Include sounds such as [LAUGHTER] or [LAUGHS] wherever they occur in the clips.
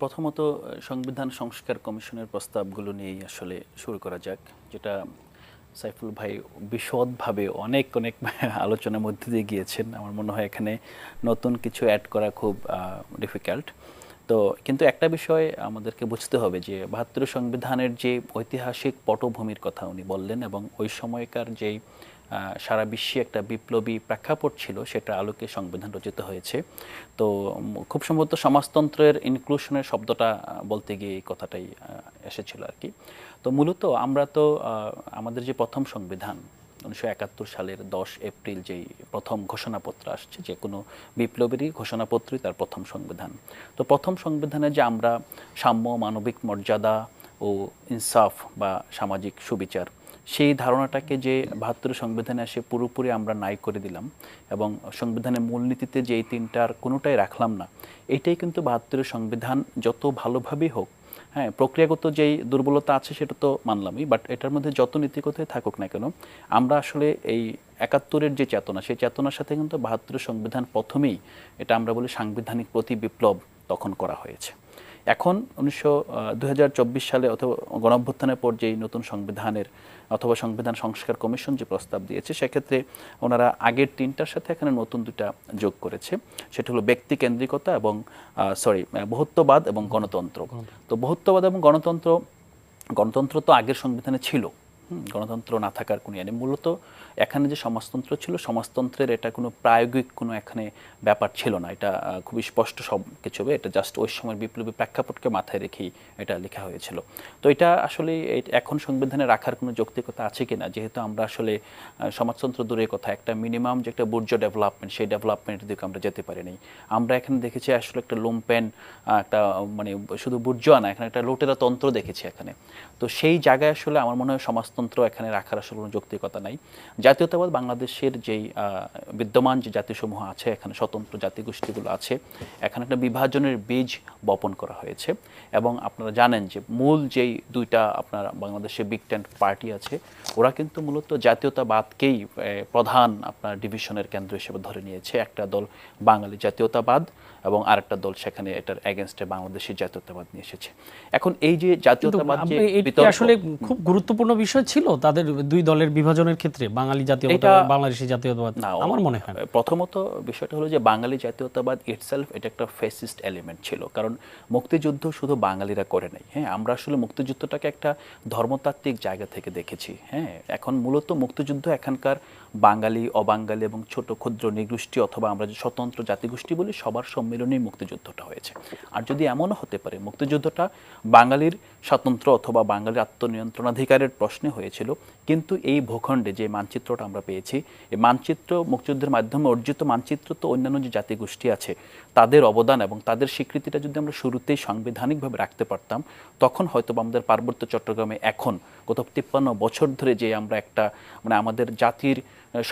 প্রথমত সংবিধান সংস্কার কমিশনের প্রস্তাবগুলো নিয়েই আসলে শুরু করা যাক, যেটা সাইফুল ভাই বিশদভাবে অনেক অনেক [LAUGHS] আলোচনার মধ্যে দিয়ে গিয়েছেন। আমার মনে হয় এখানে নতুন কিছু অ্যাড করা খুব ডিফিকাল্ট তো কিন্তু একটা বিষয় আমাদেরকে বুঝতে হবে যে, বাহাত্তর সংবিধানের যে ঐতিহাসিক পটভূমির কথা উনি বললেন এবং ওই সময়কার যেই সারা বিশ্বে একটা বিপ্লবী প্রেক্ষাপট ছিল সেটা আলোকে সংবিধান রচিত হয়েছে। তো খুব সম্ভবত সমাজতন্ত্রের ইনক্লুশনের শব্দটা বলতে গিয়ে এই কথাটাই এসেছিল আর কি। তো মূলত আমরা তো আমাদের যে প্রথম সংবিধান, উনিশশো একাত্তর সালের দশ এপ্রিল যেই প্রথম ঘোষণাপত্র আসছে, যে কোনো বিপ্লবেরই ঘোষণাপত্রই তার প্রথম সংবিধান। তো প্রথম সংবিধানে যে আমরা সাম্য, মানবিক মর্যাদা ও ইনসাফ বা সামাজিক সুবিচার সেই ধারণাটাকে যে বাহাত্তর সংবিধানে এসে পুরোপুরি আমরা নাই করে দিলাম এবং সংবিধানের মূলনীতিতে যে এই তিনটার কোনোটাই রাখলাম না, এটাই কিন্তু বাহাত্তরের সংবিধান যত ভালোভাবেই হোক হ্যাঁ প্রক্রিয়াগত যেই দুর্বলতা আছে সেটা তো মানলামই বাট এটার মধ্যে যত নীতিগতই থাকুক না কেন, আমরা আসলে এই একাত্তরের যে চেতনা, সেই চেতনার সাথে কিন্তু বাহাত্তরের সংবিধান প্রথমেই এটা আমরা বলি সাংবিধানিক প্রতি বিপ্লব তখন করা হয়েছে। এখন উনিশশো দুই সালে অথবা গণঅভ্যুত্থানের পর যেই নতুন সংবিধানের অথবা সংবিধান সংস্কার কমিশন যে প্রস্তাব দিয়েছে সেক্ষেত্রে ওনারা আগের তিনটার সাথে এখানে নতুন দুটা যোগ করেছে। সেটা হলো ব্যক্তি কেন্দ্রিকতা এবং সরি বহুত্ববাদ এবং গণতন্ত্র। তো বহুত্ববাদ এবং গণতন্ত্র গণতন্ত্র তো আগের সংবিধানে ছিল। গণতন্ত্র না থাকার কোনো ইয়ে মূলত এখানে যে সমাজতন্ত্র ছিল, সমাজতন্ত্রের এটা কোনো প্রায়োগিক কোনো এখানে ব্যাপার ছিল না। এটা খুবই স্পষ্ট সব কিছু হবে। এটা জাস্ট ওই সময় বিপ্লবী প্রেক্ষাপটকে মাথায় রেখেই এটা লেখা হয়েছিল। তো এটা আসলে এখন সংবিধানে রাখার কোনো যৌক্তিকতা আছে কিনা? যেহেতু আমরা আসলে সমাজতন্ত্র দূরের কথা, একটা মিনিমাম যে একটা বুর্জ ডেভেলপমেন্ট সেই ডেভেলপমেন্টের দিকে আমরা যেতে পারিনি। আমরা এখানে দেখেছি আসলে একটা লোমপ্যান একটা মানে শুধু বুর্জোয়া না, এখানে একটা লোটেরা তন্ত্র দেখেছি এখানে। তো সেই জায়গায় আসলে আমার মনে হয় সমাজতন্ত্র এখানে রাখার আসলে কোনো যৌক্তিকতা নাই। জাতীয়তাবাদ বাংলাদেশের যেই বিদ্যমান যে জাতিসমূহ আছে, এখানে স্বতন্ত্র জাতিগোষ্ঠীগুলো আছে, এখানে একটা বিভাজনের বীজ বপন করা হয়েছে। এবং আপনারা জানেন যে মূল যেই দুইটা আপনার বাংলাদেশে বিগ টেন পার্টি আছে, ওরা কিন্তু মূলত জাতীয়তাবাদকেই প্রধান আপনার ডিভিশনের কেন্দ্র হিসেবে ধরে নিয়েছে। একটা দল বাঙালি জাতীয়তাবাদ এবং আরেকটা দল সেখানে এটার এগেনস্টে বাংলাদেশি জাতীয়তাবাদ নিয়ে এসেছে। এখন এই যে জাতীয়তাবাদ আসলে খুব গুরুত্বপূর্ণ বিষয় ছিল তাদের দুই দলের বিভাজনের ক্ষেত্রে বাঙালি জাতীয়তাবাদ বাংলাদেশি জাতীয়তাবাদ। না আমার মনে হয় প্রথমত বিষয়টা হলো যে বাঙালি জাতীয়তাবাদ ইটসেলফ এটা একটা ফেসিস্ট এলিমেন্ট ছিল কারণ মুক্তিযুদ্ধ শুধু বাঙালিরা করে নাই। হ্যাঁ আমরা আসলে মুক্তিযুদ্ধটাকে একটা ধর্মতাত্ত্বিক জায়গা থেকে দেখেছি। হ্যাঁ এখন মূলত মুক্তিযুদ্ধ এখানকার বাঙালি, অবাঙালি এবং ছোট ক্ষুদ্র নিগোষ্ঠী অথবা আমরা যে স্বতন্ত্র জাতিগোষ্ঠী বলি, সবার সম্মিলনেই মুক্তিযুদ্ধটা হয়েছে। আর যদি এমনও হতে পারে, মুক্তিযুদ্ধটা বাঙালির স্বাতন্ত্র অথবা বাঙালির আত্মনিয়ন্ত্রণাধিকারের প্রশ্নে হয়েছিল, কিন্তু এই ভূখণ্ডে যে মানচিত্রটা আমরা পেয়েছি, এই মানচিত্র মুক্তিযুদ্ধের মাধ্যমে অর্জিত মানচিত্র তো অন্যান্য যে জাতিগোষ্ঠী আছে, তাদের অবদান এবং তাদের স্বীকৃতিটা যদি আমরা শুরুতেই সাংবিধানিকভাবে রাখতে পারতাম, তখন হয়তো আমাদের পার্বত্য চট্টগ্রামে এখন গত তিপ্পান্ন বছর ধরে যে আমরা একটা মানে আমাদের জাতির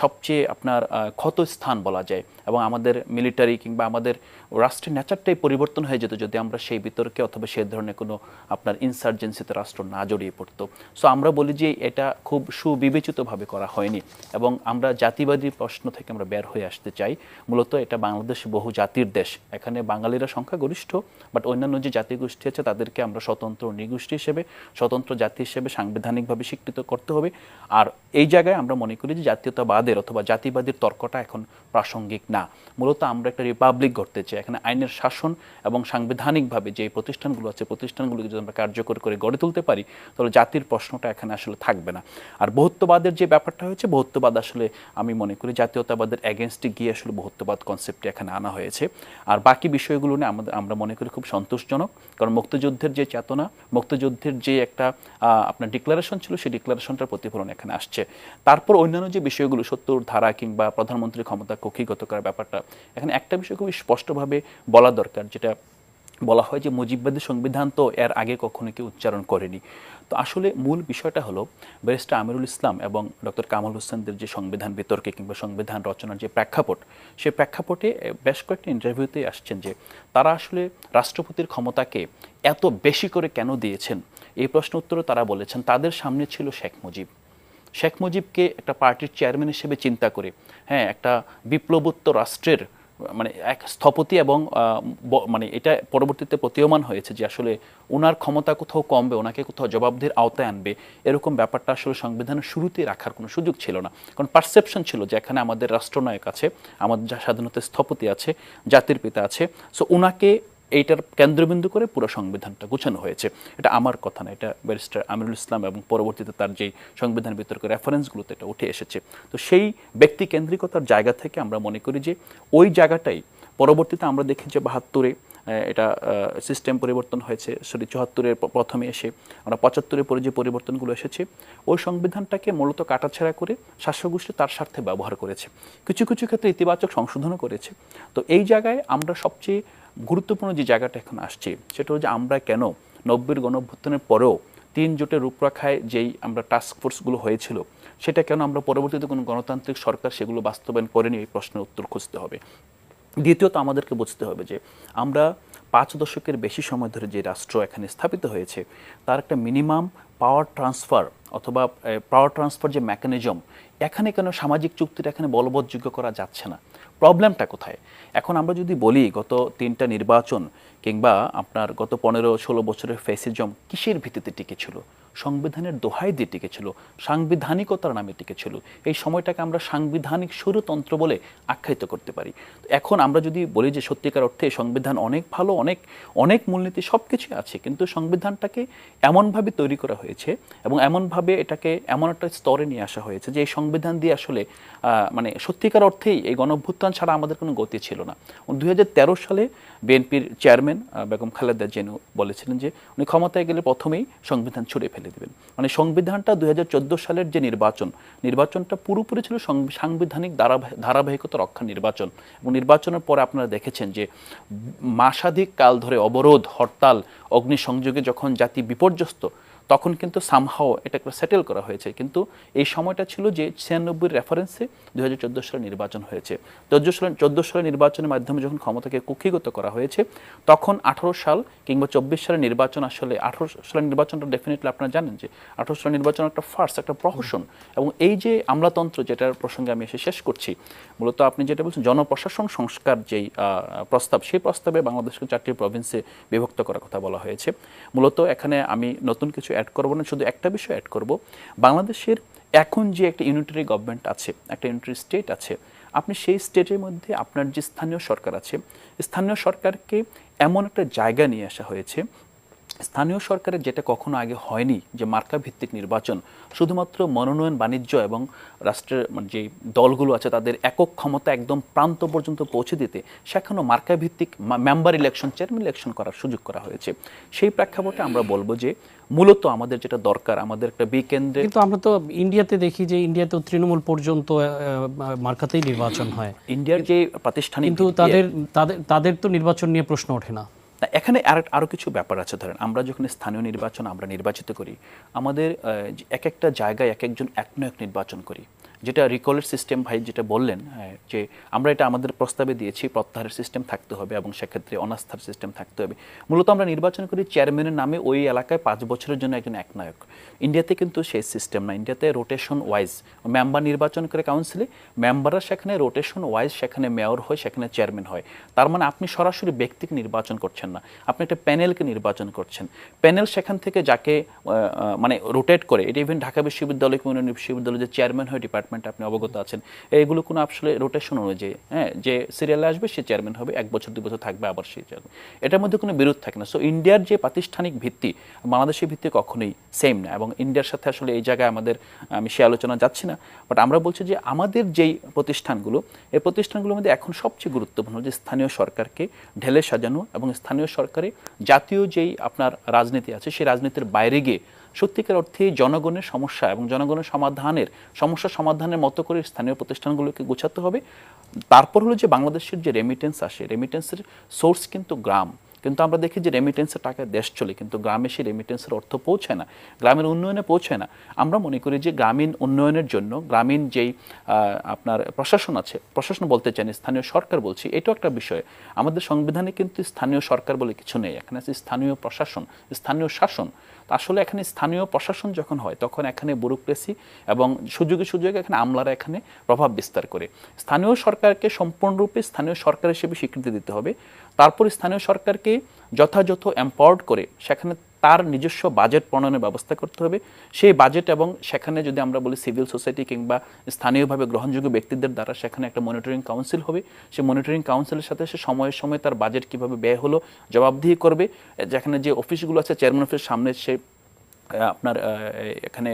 সবচেয়ে আপনার ক্ষত স্থান বলা যায় এবং আমাদের মিলিটারি কিংবা আমাদের রাষ্ট্রের নেচারটাই পরিবর্তন হয়ে যেত যদি আমরা সেই বিতর্কে অথবা সেই ধরনের কোনো আপনার ইনসার্জেন্সিতে রাষ্ট্র না জড়িয়ে পড়তো। সো আমরা বলি যে এটা খুব সুবিবেচিতভাবে করা হয়নি এবং আমরা জাতিবাদী প্রশ্ন থেকে আমরা বের হয়ে আসতে চাই। মূলত এটা বাংলাদেশ বহু জাতির দেশ। এখানে বাঙালিরা সংখ্যাগরিষ্ঠ বাট অন্যান্য যে জাতিগোষ্ঠী আছে তাদেরকে আমরা স্বতন্ত্র নিগোষ্ঠী হিসেবে, স্বতন্ত্র জাতি হিসেবে সাংবিধানিকভাবে স্বীকৃত করতে হবে। আর এই জায়গায় আমরা মনে করি যে জাতীয়তাবাদের অথবা জাতিবাদীর তর্কটা এখন প্রাসঙ্গিক না। মূলত আমরা একটা রিপাবলিক গড়তে চাই। এখানে আইনের শাসন এবং সাংবিধানিকভাবে যে প্রতিষ্ঠানগুলো আছে, প্রতিষ্ঠানগুলোকে যদি আমরা কার্যকর করে গড়ে তুলতে পারি, তাহলে জাতির প্রশ্নটা এখানে আসলে থাকবে না। আর বহুত্ববাদের যে ব্যাপারটা হয়েছে, বহুত্ববাদ আসলে আমি মনে করি জাতীয়তাবাদের এগেনস্টে গিয়ে আসলে বহুত্ববাদ কনসেপ্টটি এখানে আনা হয়েছে। আর বাকি বিষয়গুলো নিয়ে আমাদের, আমরা মনে করি খুব সন্তোষজনক। কারণ মুক্তিযুদ্ধের যে চেতনা, মুক্তিযুদ্ধের যে একটা আপনার ডিক্লারেশন ছিল, সেই ডিক্লারেশনটার প্রতিফলন এখানে আসছে। তারপর অন্যান্য যে বিষয়গুলো সত্তর ধারা কিংবা প্রধানমন্ত্রী ক্ষমতা কক্ষিগত করার ব্যাপারটা, এখানে একটা বিষয় খুবই স্পষ্টভাবে বলা দরকার, যেটা বলা হয় যে মুজিববাদী সংবিধান তো এর আগে কখনো কেউ উচ্চারণ করেনি। তো আসলে মূল বিষয়টা হলো, ব্যারিস্টার আমিরুল ইসলাম এবং ডক্টর কামাল হোসেনদের যে সংবিধান বিতর্কে কিংবা সংবিধান রচনার যে প্রেক্ষাপট, সেই প্রেক্ষাপটে বেশ কয়েকটি ইন্টারভিউতেই আসছেন যে তারা আসলে রাষ্ট্রপতির ক্ষমতাকে এত বেশি করে কেন দিয়েছেন? এই প্রশ্ন উত্তরে তারা বলেছেন, তাদের সামনে ছিল শেখ মুজিব। শেখ মুজিবকে একটা পার্টির চেয়ারম্যান হিসেবে চিন্তা করে। হ্যাঁ একটা বিপ্লবোত্তর রাষ্ট্রের মানে এক স্থপতি এবং মানে এটা পরবর্তীতে প্রতীয়মান হয়েছে যে আসলে ওনার ক্ষমতা কোথাও কমবে ওনাকে কোথাও জবাবদের আওতায় আনবে, এরকম ব্যাপারটা আসলে সংবিধানের শুরুতেই রাখার কোনো সুযোগ ছিল না। কারণ পারসেপশন ছিল যে এখানে আমাদের রাষ্ট্রনায়ক আছে, আমাদের যা স্বাধীনতার স্থপতি আছে, জাতির পিতা আছে। সো ওনাকে এইটার কেন্দ্রবিন্দু করে পুরো সংবিধানটা গুছানো হয়েছে। এটা আমার কথা না, এটা ব্যারিস্টার আমিরুল ইসলাম এবং পরবর্তীতে তার যেই সংবিধান বিতর্ক রেফারেন্সগুলোতে এটা উঠে এসেছে। তো সেই ব্যক্তি কেন্দ্রিকতার জায়গা থেকে আমরা মনে করি যে ওই জায়গাটাই পরবর্তীতে আমরা দেখি যে বাহাত্তরে এটা সিস্টেম পরিবর্তন হয়েছে, সরি, চুয়াত্তরের প্রথমে এসে আমরা পঁচাত্তরের পরে যে পরিবর্তনগুলো এসেছে, ওই সংবিধানটাকে মূলত কাটাছেড়া করে শাসকগোষ্ঠী তার স্বার্থে ব্যবহার করেছে। কিছু কিছু ক্ষেত্রে ইতিবাচক সংশোধনও করেছে। তো এই জায়গায় আমরা সবচেয়ে গুরুত্বপূর্ণ যে জায়গাটা এখন আসছে, সেটা হচ্ছে আমরা কেন নব্বইয়ের গণঅভ্যুত্থানের পরেও তিন জোটের রূপরেখায় যেই আমরা টাস্ক ফোর্সগুলো হয়েছিল, সেটা কেন আমরা পরবর্তীতে কোনো গণতান্ত্রিক সরকার সেগুলো বাস্তবায়ন করেনি, এই প্রশ্নের উত্তর খুঁজতে হবে। দ্বিতীয়ত আমাদেরকে বুঝতে হবে যে আমরা পাঁচ দশকের বেশি সময় ধরে যে রাষ্ট্র এখানে স্থাপিত হয়েছে, তার একটা মিনিমাম পাওয়ার ট্রান্সফার অথবা পাওয়ার ট্রান্সফার যে মেকানিজম এখানে কেন সামাজিক চুক্তিটা এখানে বলবৎযোগ্য করা যাচ্ছে না? প্রবলেমটা কোথায়? এখন আমরা যদি বলি গত তিনটা নির্বাচন কিংবা আপনার গত পনেরো, ষোলো বছরের ফেসিজম কিসের ভিত্তিতে টিকেছিল? সংবিধানের দোহাই দিয়ে টিকেছিল, সাংবিধানিকতার নামে টিকেছিল। এই সময়টাকে আমরা সাংবিধানিক স্বরতন্ত্র বলে আখ্যায়িত করতে পারি। এখন আমরা যদি বলি যে সত্যিকার অর্থে সংবিধান অনেক ভালো, অনেক অনেক মূলনীতি সব কিছুই আছে, কিন্তু সংবিধানটাকে এমনভাবে তৈরি করা হয়েছে এবং এমনভাবে এটাকে এমন একটা স্তরে নিয়ে আসা হয়েছে যে এই সংবিধান দিয়ে আসলে মানে সত্যিকার অর্থেই এই গণঅভ্যুত্থান ছাড়া আমাদের কোনো গতি ছিল না। দুই হাজার তেরো সালে বিএনপির চেয়ারম্যান বেগম খালেদা জেনু বলেছিলেন যে উনি ক্ষমতায় গেলে প্রথমেই সংবিধান ছুড়ে ফেলে দেবেন। মানে সংবিধানটা দুই হাজার চোদ্দ সালের যে নির্বাচন, নির্বাচনটা পুরোপুরি ছিল সাংবিধানিক ধারাবাহি- ধারাবাহিকতা রক্ষা নির্বাচন। এবং নির্বাচনের পরে আপনারা দেখেছেন যে মাসাধিক কাল ধরে অবরোধ, হরতাল, অগ্নিসংযোগে যখন জাতি বিপর্যস্ত তখন কিন্তু সামহাও এটাকে সেটেল করা হয়েছে। কিন্তু এই সময়টা ছিল যে ছিয়ানব্বই রেফারেন্সে দু হাজার চোদ্দ সালে নির্বাচন হয়েছে। চোদ্দ সালে চোদ্দ সালে নির্বাচনের মাধ্যমে যখন ক্ষমতাকে কুক্ষিগত করা হয়েছে, তখন আঠারো সাল কিংবা চব্বিশ সালের নির্বাচন আসলে আঠারো সালের নির্বাচনটা ডেফিনেটলি আপনারা জানেন যে আঠারো সালের নির্বাচন একটা ফার্স্ট একটা প্রহসন এবং এই যে আমলাতন্ত্র যেটার প্রসঙ্গে আমি এসে শেষ করছি, মূলত আপনি যেটা বলছেন, জনপ্রশাসন সংস্কার যেই প্রস্তাব, সেই প্রস্তাবে বাংলাদেশকে চারটি প্রভিন্সে বিভক্ত করার কথা বলা হয়েছে। মূলত এখানে আমি নতুন কিছু অ্যাড করব না, শুধু একটা বিষয় অ্যাড করব। বাংলাদেশের এখন যে একটা ইউনিটারি গভর্নমেন্ট আছে, একটা ইউনিটারি স্টেট আছে, আপনি সেই স্টেটের মধ্যে আপনার যে স্থানীয় সরকার আছে, স্থানীয় সরকারকে এমন একটা জায়গা নিয়ে আসা হয়েছে স্থানীয় সরকারের যেটা কখনো আগে হয়নি যে মার্কা ভিত্তিক নির্বাচন শুধুমাত্র মনোনয়ন বাণিজ্য এবং রাষ্ট্রের মানে যে দলগুলো আছে তাদের একক ক্ষমতা একদম প্রান্ত পর্যন্ত পৌঁছে দিতে সেখানেও মার্কা ভিত্তিক মেম্বার ইলেকশন চেয়ারম্যান ইলেকশন করার সুযোগ করা হয়েছে। সেই প্রেক্ষাপটে আমরা বলব যে মূলত আমাদের যেটা দরকার আমাদের একটা বিকেন্দ্রে কিন্তু আমরা তো ইন্ডিয়াতে দেখি যে ইন্ডিয়াতে তৃণমূল পর্যন্ত মার্কাতেই নির্বাচন হয়। ইন্ডিয়ার যে প্রাতিষ্ঠানিক কিন্তু তাদের তাদের তাদের তো নির্বাচন নিয়ে প্রশ্ন ওঠে না। না এখানে আর আরও কিছু ব্যাপার আছে, ধরেন আমরা যখন স্থানীয় নির্বাচন আমরা নির্বাচিত করি, আমাদের এক একটা জায়গায় এক একজন এক নির্বাচন করি। যেটা রিকলের সিস্টেম ভাই যেটা বললেন যে আমরা এটা আমাদের প্রস্তাবে দিয়েছি, প্রত্যাহারের সিস্টেম থাকতে হবে এবং সেক্ষেত্রে অনাস্থার সিস্টেম থাকতে হবে। মূলত আমরা নির্বাচন করি চেয়ারম্যানের নামে ওই এলাকায় পাঁচ বছরের জন্য একজন একনায়ক। ইন্ডিয়াতে কিন্তু সেই সিস্টেম না। ইন্ডিয়াতে রোটেশন ওয়াইজ মেম্বার নির্বাচন করে কাউন্সিলে মেম্বাররা সেখানে রোটেশন ওয়াইজ সেখানে মেয়র হয়, সেখানে চেয়ারম্যান হয়। তার মানে আপনি সরাসরি ব্যক্তিকে নির্বাচন করছেন না। আপনি একটা প্যানেলকে নির্বাচন করছেন। প্যানেল সেখান থেকে যাকে মানে রোটেট করে, এটা ইভেন ঢাকা বিশ্ববিদ্যালয় কিংবা বিশ্ববিদ্যালয় যে চেয়ারম্যান হয় ডিপার্টমেন্ট আপনি অবগত আছেন। এগুলো কোনো আসলে রোটেশন অনুযায়ী হ্যাঁ যে সিরিয়ালে আসবে, সে চেয়ারম্যান হবে, এক বছর, দুই বছর থাকবে, আবার সে চেয়ারম্যান এটার মধ্যে কোনো বিরোধ থাকে না। সো ইন্ডিয়ার যে প্রাতিষ্ঠানিক ভিত্তি, বাংলাদেশের ভিত্তি কখনোই সেম না। এবং ইন্ডিয়ার সাথে আসলে এই জায়গায় আমাদের আমি সে আলোচনা যাচ্ছি না। বাট আমরা বলছি যে, আমাদের যেই প্রতিষ্ঠানগুলো, এই প্রতিষ্ঠানগুলোর মধ্যে এখন সবচেয়ে গুরুত্বপূর্ণ যে স্থানীয় সরকারকে ঢেলে সাজানো এবং স্থানীয় সরকারে জাতীয় যেই আপনার রাজনীতি আছে, সেই রাজনীতির বাইরে গিয়ে সত্যিকার অর্থে জনগণের সমস্যা এবং জনগণের সমাধানের, সমস্যা সমাধানের মতো করে স্থানীয় প্রতিষ্ঠানগুলোকে গোছাতে হবে। তারপর হলো যে বাংলাদেশের যে রেমিটেন্স আসে রেমিটেন্সের সোর্স কিন্তু গ্রাম। কিন্তু আমরা দেখি যে রেমিটেন্সের টাকা দেশ চলে, কিন্তু গ্রামে সেই রেমিটেন্সের অর্থ পৌঁছায় না গ্রামের উন্নয়নে পৌঁছায় না। আমরা মনে করি যে গ্রামীণ উন্নয়নের জন্য, গ্রামীণ যেই আপনার প্রশাসন আছে, প্রশাসন বলতে চান স্থানীয় সরকার বলছি, এটাও একটা বিষয়। আমাদের সংবিধানে কিন্তু স্থানীয় সরকার বলে কিছু নেই, এখানে আছে স্থানীয় প্রশাসন, স্থানীয় শাসন। আসলে এখানে স্থানীয় প্রশাসন যখন হয়, তখন এখানে ব্যুরোক্রেসি এবং সুযোগে সুযোগে এখানে আমলারা এখানে প্রভাব বিস্তার করে। স্থানীয় সরকারকে সম্পূর্ণরূপে স্থানীয় সরকার হিসেবে স্বীকৃতি দিতে হবে। তারপর স্থানীয় সরকারকে যথাযথ এম্পাওয়ার্ড করে সেখানে তার নিজস্ব বাজেট প্রণয়নের ব্যবস্থা করতে হবে। সেই বাজেট এবং সেখানে যদি আমরা বলি সিভিল সোসাইটি কিংবা স্থানীয়ভাবে গ্রহণযোগ্য ব্যক্তিদের দ্বারা সেখানে একটা মনিটরিং কাউন্সিল হবে। সেই মনিটরিং কাউন্সিলের সাথে সে সময়ের সময় তার বাজেট কীভাবে ব্যয় হলো, জবাবদিহি করবে। যেখানে যে অফিসগুলো আছে চেয়ারম্যান অফিসের সামনে সে আপনার এখানে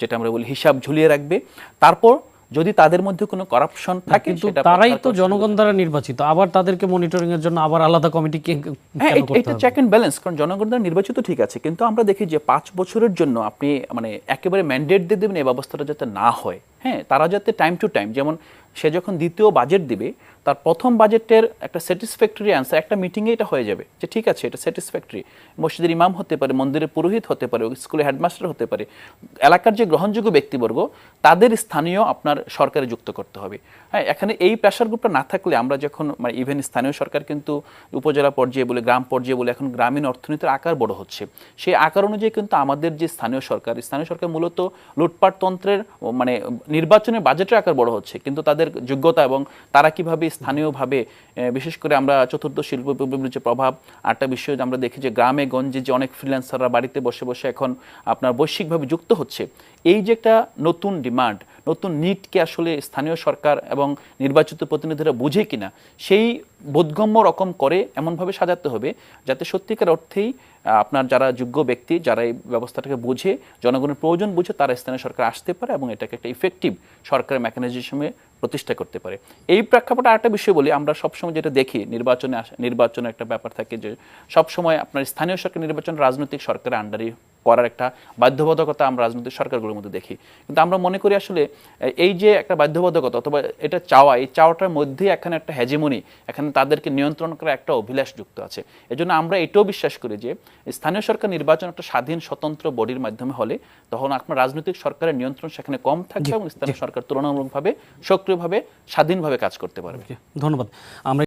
যেটা আমরা বলি হিসাব ঝুলিয়ে রাখবে। তারপর যদি তাদের মধ্যে কোনো করাপশন থাকে সেটা তারাই তো জনগণ দ্বারা নির্বাচিত। আবার তাদেরকে মনিটরিং এর জন্য আবার আলাদা কমিটি কে হ্যাঁ কেন এটা- চেক এন্ড ব্যালেন্স কারণ জনগণ দ্বারা নির্বাচিত ঠিক আছে কিন্তু আমরা দেখি যে পাঁচ বছরের জন্য আপনি মানে একেবারে ম্যান্ডেট দিয়ে দেবেন এই ব্যবস্থাটা যাতে না হয়। হ্যাঁ তারা যাতে টাইম টু টাইম যেমন সে যখন দ্বিতীয় বাজেট দিবে তার প্রথম বাজেটের একটা স্যাটিসফ্যাক্টরি অ্যান্সার একটা মিটিংয়ে এটা হয়ে যাবে যে ঠিক আছে, এটা স্যাটিসফ্যাক্টরি মসজিদের ইমাম হতে পারে, মন্দিরের পুরোহিত হতে পারে স্কুলে হেডমাস্টার হতে পারে। এলাকার যে গ্রহণযোগ্য ব্যক্তিবর্গ, তাদের স্থানীয় আপনার সরকারে যুক্ত করতে হবে। হ্যাঁ এখানে এই প্রেশার গ্রুপটা না থাকলে আমরা যখন মানে ইভেন স্থানীয় সরকার কিন্তু উপজেলা পর্যায়ে বলে, গ্রাম পর্যায়ে বলে, এখন গ্রামীণ অর্থনীতির আকার বড় হচ্ছে। সেই আকার অনুযায়ী কিন্তু আমাদের যে স্থানীয় সরকার স্থানীয় সরকার মূলত লুটপাট তন্ত্রের মানে নির্বাচনের বাজেটের আকার বড় হচ্ছে। কিন্তু তাদের যোগ্যতা এবং তারা কীভাবে স্থানীয়ভাবে বিশেষ করে আমরা চতুর্থ শিল্প বিপ্লবের যে প্রভাব আটটা বিষয় আমরা দেখি যে গ্রামে গঞ্জে যে অনেক ফ্রিল্যান্সাররা বাড়িতে বসে বসে এখন আপনার বৈশ্বিকভাবে যুক্ত হচ্ছে, এই যে একটা নতুন ডিমান্ড নতুন নিটকে আসলে স্থানীয় সরকার এবং নির্বাচিত প্রতিনিধিরা বুঝে কিনা, সেই বোধগম্য রকম করে এমনভাবে সাজাতে হবে যাতে সত্যিকার অর্থেই আপনার যারা যোগ্য ব্যক্তি, যারা এই ব্যবস্থাটাকে বুঝে, জনগণের প্রয়োজন বুঝে তারা স্থানীয় সরকার আসতে পারে এবং এটাকে একটা ইফেক্টিভ সরকারের মেকানিজমে প্রতিষ্ঠা করতে পারে। এই প্রেক্ষাপটে আরেকটা বিষয় বলি, আমরা সবসময় যেটা দেখি, নির্বাচনে নির্বাচনে একটা ব্যাপার থাকে যে, সবসময় আপনার স্থানীয় সরকার নির্বাচন রাজনৈতিক সরকারের আন্ডারে করার একটা বাধ্যবাধকতা আমরা রাজনৈতিক সরকারগুলোর মধ্যে দেখি। কিন্তু আমরা মনে করি আসলে এই যে একটা বাধ্যবাধকতা অথবা এটা চাওয়া এই চাওয়াটার মধ্যে এখানে একটা হেজেমনি এখানে তাদেরকে নিয়ন্ত্রণ করার একটা অভিলাষ যুক্ত আছে। এজন্য আমরা এটাও বিশ্বাস করি যে স্থানীয় সরকার নির্বাচন একটা স্বাধীন স্বতন্ত্র বডির মাধ্যমে হলে তখন আপনার রাজনৈতিক সরকারের নিয়ন্ত্রণ সেখানে কম থাকবে এবং স্থানীয় সরকার তুলনামূলকভাবে সক্রিয়ভাবে স্বাধীনভাবে কাজ করতে পারবে। ধন্যবাদ। আমরা